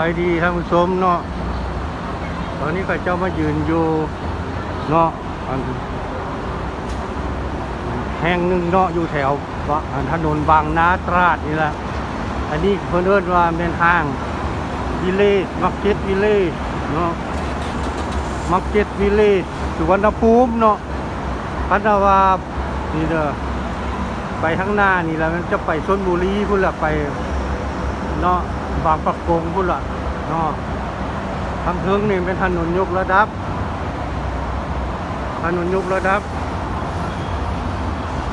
ายดีท่านผู้ชมเนาะ ตอนนี้ข้าเจ้ามายืนอยู่เนาะอันแห่งหนึ่งเนาะอยู่แถวถนนบางนาตราดนี่แหละ อันนี้เพิ่นเอิ้นว่าเป็นห้างวิเลจมาร์เก็ตวิเลจเนาะมาร์เก็ตวิเลจสุวรรณภูมิเนาะพัฒนาวานี่เด้อไปข้างหน้านี่แหละมันจะไปชนบุรีพุ่นละไปเนาะ บางประกงพุ่นละเนาะทางเทิงนี่เป็นถนนยกระดับ ถนนยกระดับ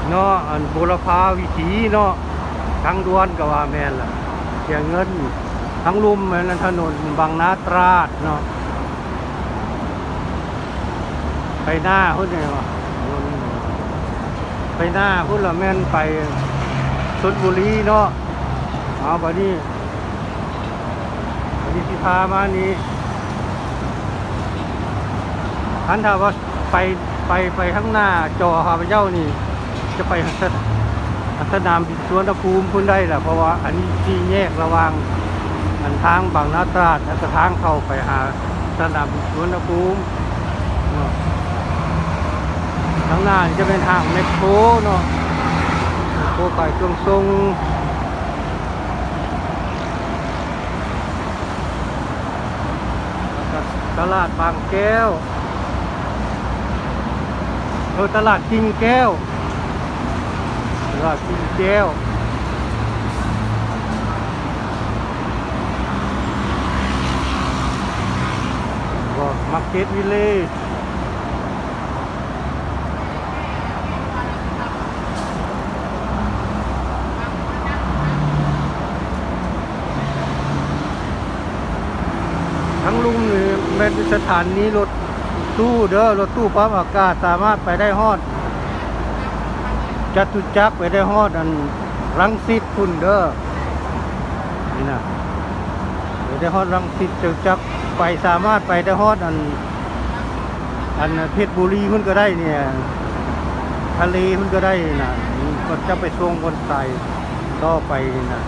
เนาะอันบุรพาวิถีเนาะทางด่วนก็ว่าแม่นล่ะเสียเงินทางลุ่มแม่นถนนบางนาตราดเนาะไปหน้าพุ่นนี่วะไปหน้าพุ่นละแม่นไปชนบุรีเนาะเอาบัดนี้ บัดนี้สิพามานี่ทันถ้าว่าไปไปไปข้างหน้าจอข้าพเจ้านี่ จะไปสสนามบินสวนภูมิพุ่นได้แหละเพราะว่าอันนี้ที่แยกระว่างอันทางบางนาตราดและทางเข้าไปหาสนามบินสวนภูมิข้างหน้าจะเป็นทางเมโทรเนาะเมโทรไปจงทรงแล้วก็ตลาดบางแก้วเออตลาดกิ่งแก้ว ตลาดกิ่งแก้ว ก็มาร์เก็ตวิลเลจทั้งลุงนี่เป็น สถานีรถตู้เด้อรถตู้ปั๊มอากาศสามารถไปได้ฮอดจตุจักรไปได้ฮอดอันรังสิตพุ่นเด้อนี่นะไปได้ฮอดรังสิตจตุจักรไปสามารถไปได้ฮอดอัน อันเพชรบุรีมันก็ได้เนี่ยทะเลมันก็ได้นะก็จะไปส่วงบนไตต่อไปนี่นะ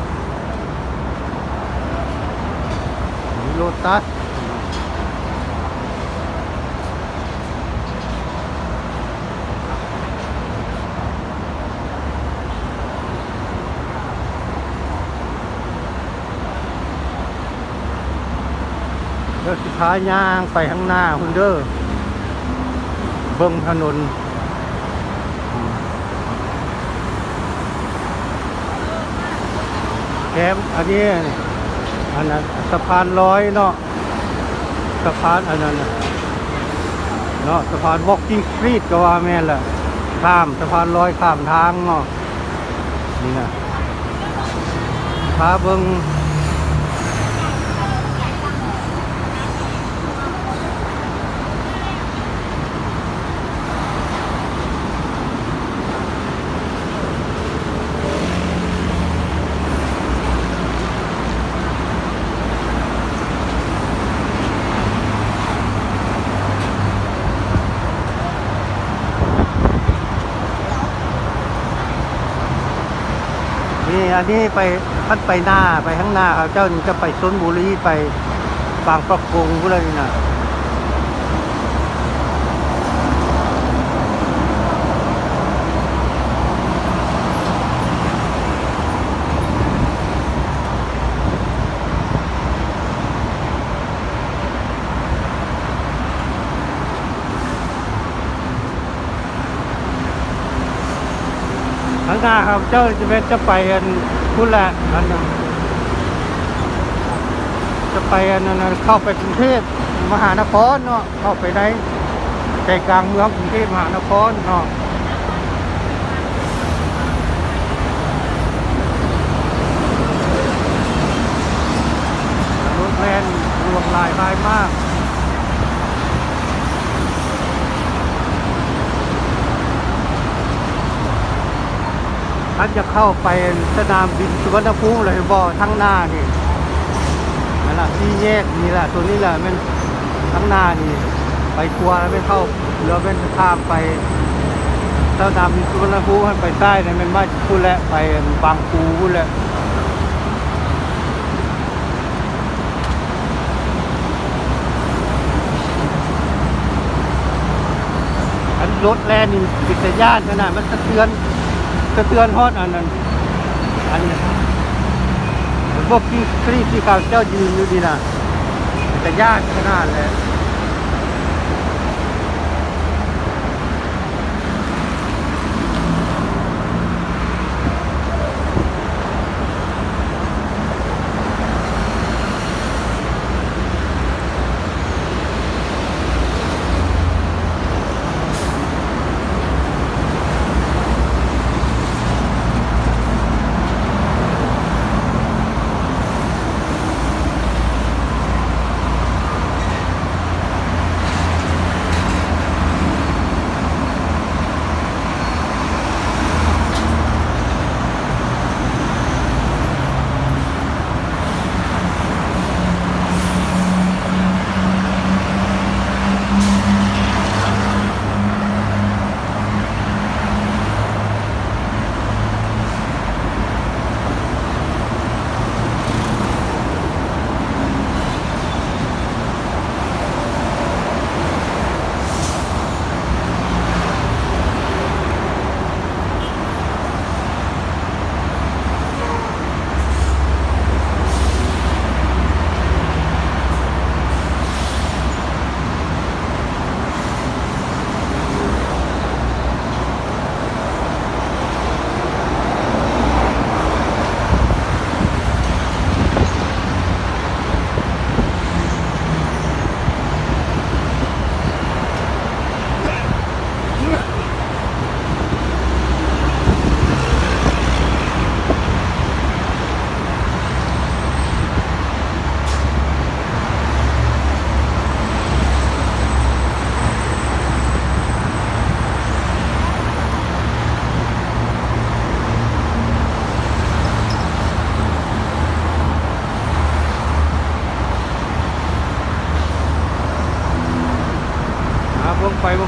โลตัส แล้วสุดท้ายย่างไปข้างหน้าคุณเด้อเบิ่งถนนแคมอันนี้อันนั้นสะพานลอยเนาะสะพานอันนั้นเนาะสะพาน walking street ก็ว่าแม่นแหละข้ามสะพานลอยข้ามทางเนาะนี่นะพาเบิ่ง นี่ อันนี้ไปท่านไปหน้าไปข้างหน้าครับเจ้านี่จะไปซนบุรีไปบางประกงพวกอะไรนี่นะ หน้าครับ เจ้าจะเป็นจะไปอันพูดแหละอันนั้นจะไปอันนั้นเข้าไปกรุงเทพมหานครเนาะเข้าไปในใจกลางเมืองกรุงเทพมหานครเนาะรถแล่นรวมหลายรายมาก ถ้าจะเข้าไปสนามบินสุวรรณภูมิเลยบ่ทั้งหน้านี่นั่นแหละที่แยกนี่แหละตัวนี้แหละมันทั้งหน้านี่ ไปกลัวแล้วไม่เข้าแล้วเป็นข้ามไปสนามบินสุวรรณภูมิไปใต้เนี่ยมันไม่พูดและไปบางปูพูดและรถแล่นนี่ปิดสายญาณขนาดมันสะเทือน สะเตือนฮอดอันนั้นอันนี้พวกที่ครีที่เขาเจ้ายืนอยู่ดีนะแต่ยากขนาดเลย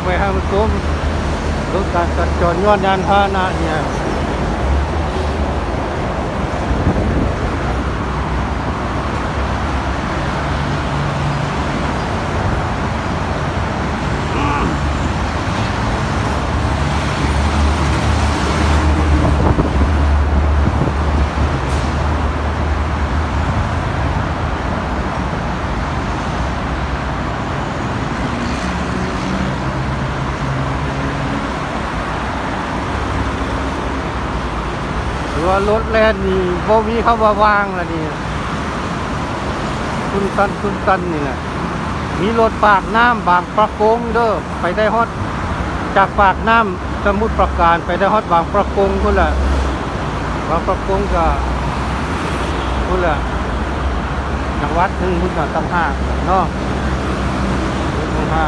ไปให้มันตุ้มรถการจัดจอดย้อนยานพาหนะเนี่ย แล่นนี่บ่มีเข้ามาวางแล้วนี่คุณกันคุณกันนี่แหละมีรถปากน้ำบางประกงเด้อไปได้ฮอดจากปากน้ำสมุทรปราการไปได้ฮอดบางประกงพุ่นแหละบางประกงก็พุ่นแหละจังหวัดหนึ่งพุ่นก็ตั้งห้าเนาะตั้งห้า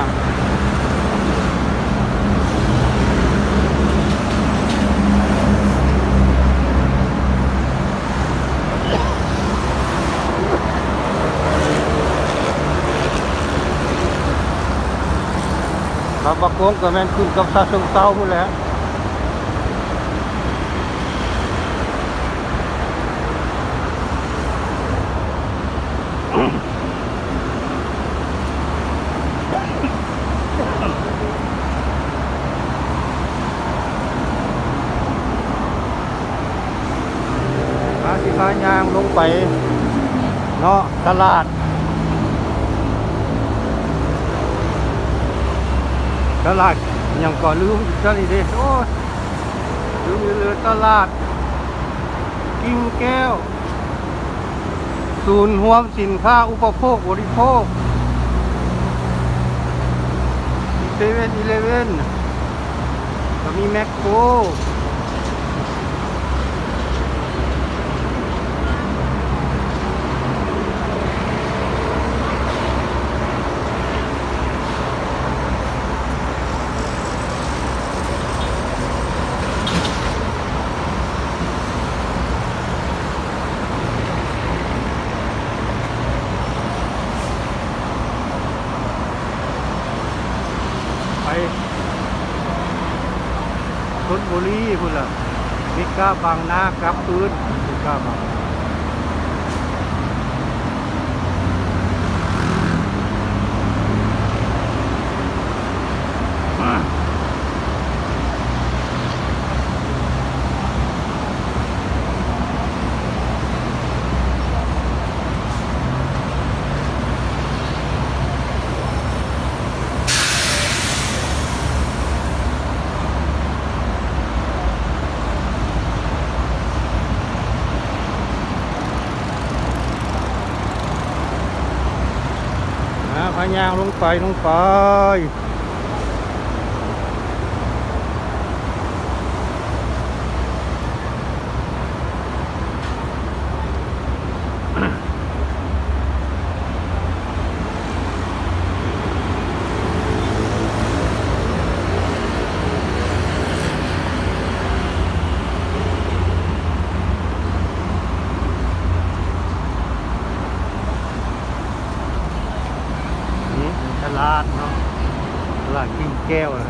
บางประกงก็แม่นขึ้นกับซาเชิงเซาพุ่นแล้วสิพายางลงไปเนาะตลาด ตลาดอย่างก่อนลืมตลาดเด้โอ้ลืมเลยตลาด กิ่งแก้ว ศูนย์รวมสินค้าอุปโภคบริโภคเซเว่นอีเลเว่นก็มีแมคโคร ไปชนบุรีพุ่นล่ะมิ ก็บางหน้ากับพื้นมิก้าบางายางลงไปลงไป นี่ตลาดเนาะตลาดกิน แก้วอะไร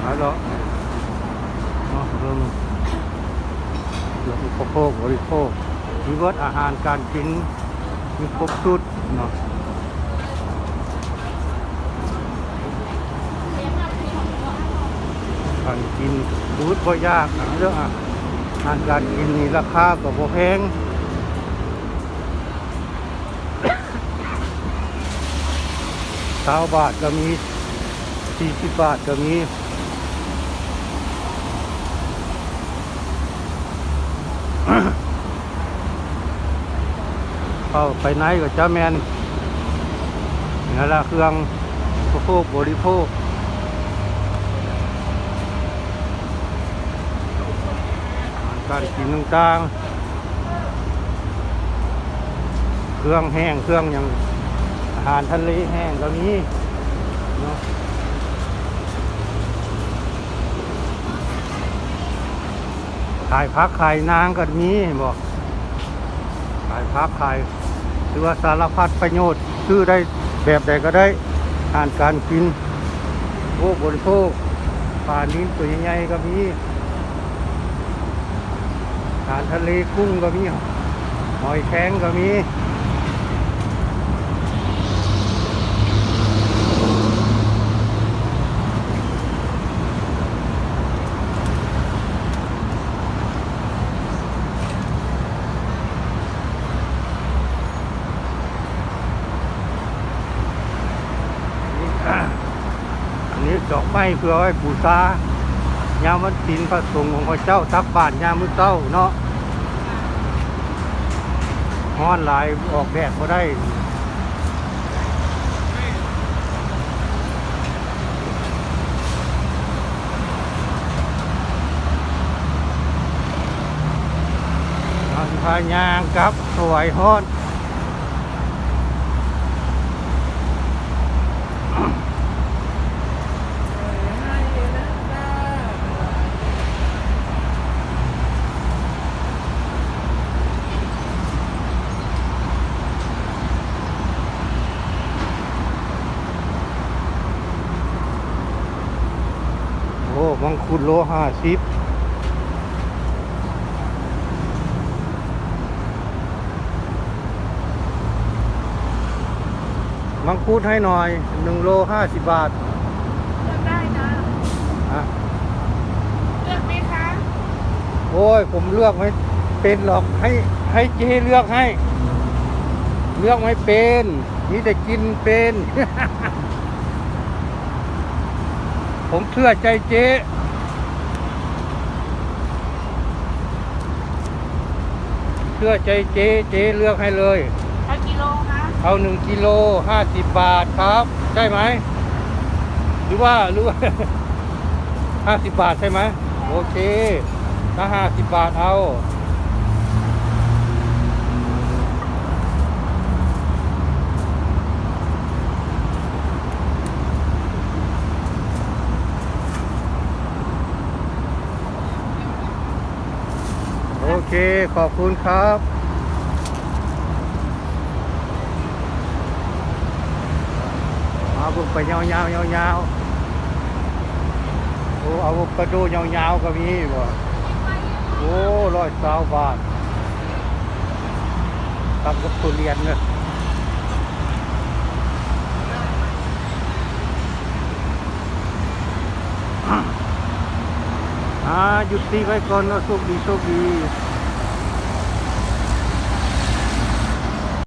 เอาเนาะเนาะเรื่องเรื่องอุปโภคบริโภคมีวัดอาหารการกินมีครบชุดเนาะการกินรูดบ่ยากนะเรื่องอาหารการกินนี่ราคาก็บ่แพง สาบาทก็มีสี่สิบบาทก็มีเข้าไปไหนก็จะแมนนี่แหละเครื่องอุปโภคบริโภคการกินต่างๆเครื่องแห้งเครื่องอย่าง อาหารทะเลแห้งก็มีเนาะขายพักขายนางก็มีบอกขายพักขายหรือว่าสารพัดประโยชน์ซื้อได้แบบใดก็ได้อาหารการกินโภคบริโภคปลานิ้นตัวใหญ่ๆก็มีอาหารทะเลกุ้งก็มีหอยแครงก็มี อันนี้ ดอกไม้เพื่อไว้บูชายามวันศีลพระสงฆ์ของพระเจ้าทักบาทยามมื้อเช้าเนาะฮ้อนหลายออกแดดบ่ได้อันพายางกับสวยฮ้อน ลห้าสิบมังคุดให้หน่อยหนึ่งโลห้าสิบบาทเลือกได้นะอะเลือกไหมคะ โอ้ย ผมเลือกไม่เป็นหรอกให้ให้เจ๊เลือกให้ เลือกไม่เป็นมีแต่กินเป็น ผมเชื่อใจเจ๊ ชื่อใจเจ๊เจ๊เลือกให้เลย เอากิโลคะเอาหนึ่งกิโลห้าสิบบาทครับ ใช่ไหม หรือว่าหรือว่าห้าสิบบาทใช่ไหมโอเค ถ้าห้าสิบบาทเอา เค ขอบคุณครับเอาบุกไปยาวๆยาวๆโอ้เอาบุกกระดูยาวๆก็มีบ่โอ้ร้อยสาวบาททำกับทุเรียนเนี่ยอ่าหยุดตีไว้ก่อนนะโชคดีโชคดี